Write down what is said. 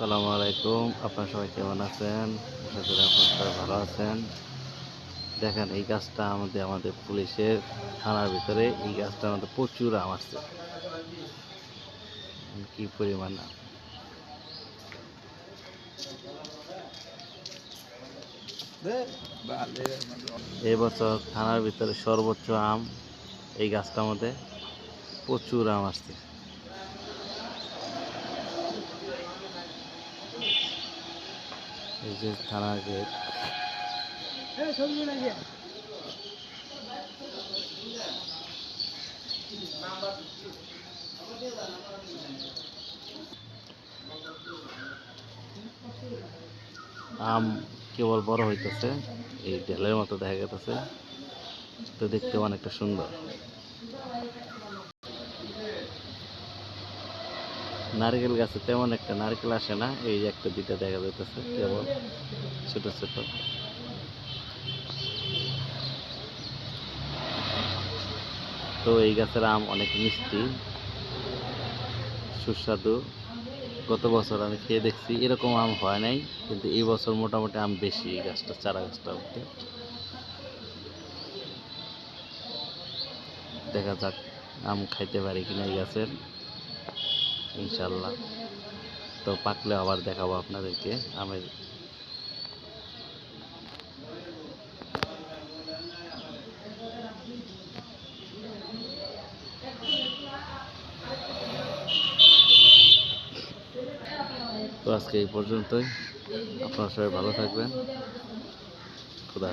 সালামু আলাইকুম। আপনারা সবাই কেমন আছেন? আশা করি আপনারা সবাই ভালো আছেন। দেখেন, এই গাছটা আমাদের আমাদের পুলিশের থানার ভিতরে, এই গাছটা আমাদের প্রচুর আম আসছে কি পরিমাণ আম। এই বছর থানার ভিতরে সর্বোচ্চ আম, এই গাছটার মধ্যে প্রচুর আম আসছে। এই যে থানার গেট আম কেবল বড় হইতেছে এই ঢেলের মতো দেখা গেতেছে। তো দেখতে অনেকটা সুন্দর। নারকেল গাছে তেমন একটা নারকেল আসে না, এই যে একটা দুইটা দেখা যাইতেছে, কেবল ছোট ছোট। তো এই গাছের আম অনেক মিষ্টি, সুস্বাদু। গত বছর আমি খেয়ে দেখছি, এরকম আম হয় নাই, কিন্তু এই বছর মোটামুটি আম বেশি এই গাছটা, চারা গাছটা মধ্যে দেখা যাক আম খাইতে পারি কিনা এই গাছের। ইনশাল্লাহ তো পাকলে আবার দেখাবো আপনাদেরকে আমের। তো আজকে এই পর্যন্তই। আপনারা সবাই ভালো থাকবেন। খুদা